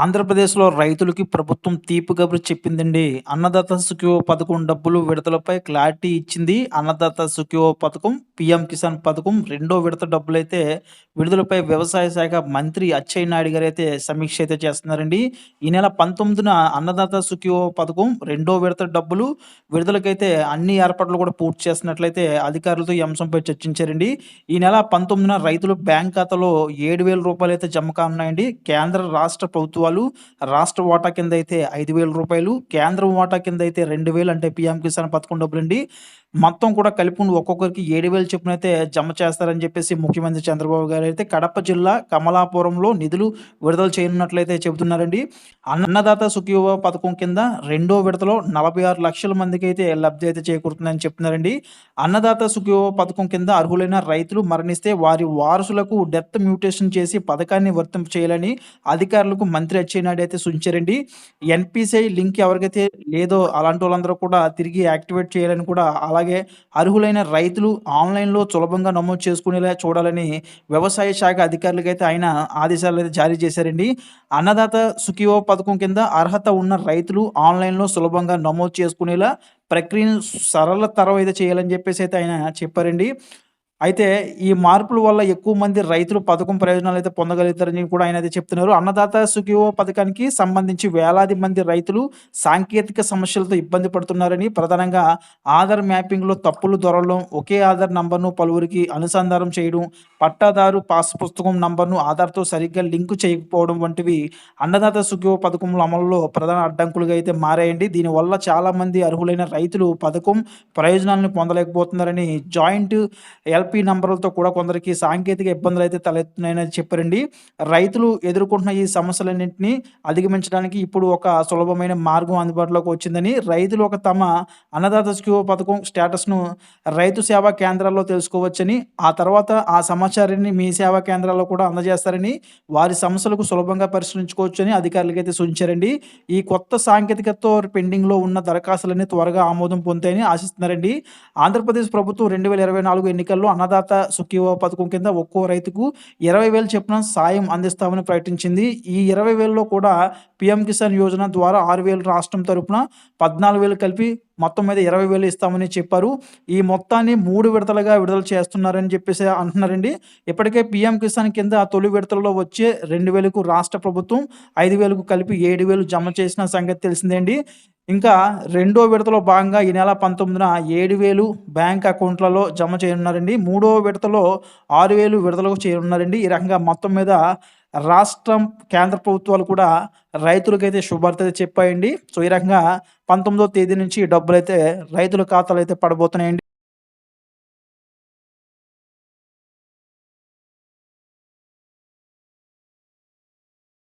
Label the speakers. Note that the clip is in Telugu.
Speaker 1: ఆంధ్రప్రదేశ్‌లో రైతులకి ప్రభుత్వం తీపి కబురు చెప్పిందండి. అన్నదాత సుఖ్యో పథకం డబ్బులు విడుదలపై క్లారిటీ ఇచ్చింది. అన్నదాత సుఖ్యో పథకం, పీఎం కిసాన్ పథకం రెండో విడత డబ్బులైతే విడుదలపై వ్యవసాయ శాఖ మంత్రి అచ్చయ్య నాయుడు గారైతే సమీక్ష అయితే చేస్తున్నారండి. ఈ నెల 19న అన్నదాత సుఖ్యో పథకం రెండో విడత డబ్బులు విడుదలకైతే అన్ని ఏర్పాట్లు కూడా పూర్తి చేస్తున్నట్లయితే అధికారులతో ఈ అంశంపై చర్చించారండి. ఈ నెల 19న రైతులు బ్యాంక్ ఖాతాలో ఏడు రూపాయలు అయితే జమ కానున్నాయండి. కేంద్ర, రాష్ట్ర ప్రభుత్వాలు రాష్ట్ర వాటా కింద అయితే రూ. 5,000 కేంద్రం వాటా కింద అయితే 2,000 అంటే పిఎం కిసాన్ పథకం డబ్బులండి. మొత్తం కూడా కలిపి ఒక్కొక్కరికి 7,000 చొప్పున అయితే జమ చేస్తారని చెప్పేసి ముఖ్యమంత్రి చంద్రబాబు గారు అయితే కడప జిల్లా కమలాపురంలో నిధులు విడుదల చేయనున్నట్లయితే చెబుతున్నారండి. అన్నదాత సుఖీవ పథకం కింద రెండో విడతలో 46 లక్షల మందికి అయితే లబ్ధి అయితే చేకూరుతుందని చెప్తున్నారండి. అన్నదాత సుఖీవ పథకం కింద అర్హులైన రైతులు మరణిస్తే వారి వారసులకు డెత్ మ్యూటేషన్ చేసి పథకాన్ని వర్తింపు చేయాలని అధికారులకు మంత్రి అచ్చెన్నాయుడు అయితే సూచించారండి. ఎన్పిసిఐ లింక్ ఎవరికైతే లేదో అలాంటి వాళ్ళందరూ కూడా తిరిగి యాక్టివేట్ చేయాలని కూడా అలాగే అలాగే అర్హులైన రైతులు ఆన్‌లైన్‌లో సులభంగా నమోదు చేసుకునేలా చూడాలని వ్యవసాయ శాఖ అధికారులకైతే ఆయన ఆదేశాలు అయితే జారీ చేశారండి. అన్నదాత సుఖీవో పథకం కింద అర్హత ఉన్న రైతులు ఆన్‌లైన్‌లో సులభంగా నమోదు చేసుకునేలా ప్రక్రియను సరళతరం అయితే చేయాలని చెప్పేసి అయితే ఆయన చెప్పారండి. అయితే ఈ మార్పుల వల్ల ఎక్కువ మంది రైతులు పథకం ప్రయోజనాలు అయితే పొందగలుగుతారని కూడా ఆయనైతే చెప్తున్నారు. అన్నదాత సుఖీవో పథకానికి సంబంధించి వేలాది మంది రైతులు సాంకేతిక సమస్యలతో ఇబ్బంది పడుతున్నారని, ప్రధానంగా ఆధార్ మ్యాపింగ్‌లో తప్పులు దొరలడం, ఒకే ఆధార్ నంబర్‌ను పలువురికి అనుసంధానం చేయడం, పట్టాదారు పాస్ పుస్తకం నంబర్‌ను ఆధార్‌తో సరిగ్గా లింక్ చేయకపోవడం వంటివి అన్నదాత సుఖీవో పథకంలో అమలులో ప్రధాన అడ్డంకులుగా అయితే మారాయండి. దీనివల్ల చాలామంది అర్హులైన రైతులు పథకం ప్రయోజనాలను పొందలేకపోతున్నారని జాయింట్ ఎల్ ఎల్‌పీ నంబర్‌లతో కూడా కొందరికి సాంకేతిక ఇబ్బందులు అయితే తలెత్తున్నాయని చెప్పారండి. రైతులు ఎదుర్కొంటున్న ఈ సమస్యలన్నింటినీ అధిగమించడానికి ఇప్పుడు ఒక సులభమైన మార్గం అందుబాటులోకి వచ్చిందని, రైతులు ఒక తమ అన్నదాత సుఖీభవ పథకం స్టేటస్‌ను రైతు సేవా కేంద్రాల్లో తెలుసుకోవచ్చని, ఆ తర్వాత ఆ సమాచారాన్ని మీ సేవా కేంద్రాల్లో కూడా అందజేస్తారని, వారి సమస్యలకు సులభంగా పరిష్కరించుకోవచ్చని అధికారులకైతే సూచించారండి. ఈ కొత్త సాంకేతికతతో పెండింగ్‌లో ఉన్న దరఖాస్తులన్నీ త్వరగా ఆమోదం పొందాయని ఆశిస్తున్నారండి. ఆంధ్రప్రదేశ్ ప్రభుత్వం 2024 ఎన్నికల్లో అన్నదాత సుఖీభవ పథకం కింద ఒక్కో రైతుకు ఇరవై వేలు చొప్పున సాయం అందిస్తామని ప్రకటించింది. ఈ ఇరవై వేలలో కూడా పీఎం కిసాన్ యోజన ద్వారా ఆరు వేలు రాష్ట్రం తరపున 14,000 కలిపి మొత్తం మీద ఇరవై వేలు ఇస్తామని చెప్పారు. ఈ మొత్తాన్ని మూడు విడతలుగా విడుదల చేస్తున్నారని చెప్పేసి అంటున్నారండి. ఇప్పటికే పీఎం కిసాన్ కింద తొలి విడతల్లో వచ్చే 2,000కు రాష్ట్ర ప్రభుత్వం 5,000కు కలిపి ఏడు వేలు జమ చేసిన సంగతి తెలిసిందండి ఇంకా రెండో విడతలో భాగంగా ఈ నెల 19న 7,000 బ్యాంక్ అకౌంట్లలో జమ చేయనున్నారండి. మూడో విడతలో ఆరు వేలు విడతలకు చేయనున్నారండి. ఈ రకంగా మొత్తం మీద రాష్ట్రం, కేంద్ర ప్రభుత్వాలు కూడా రైతులకైతే శుభార్త అయితే చెప్పాయండి. సో, ఈ రకంగా 19వ తేదీ నుంచి డబ్బులైతే రైతుల ఖాతాలు అయితే పడబోతున్నాయండి.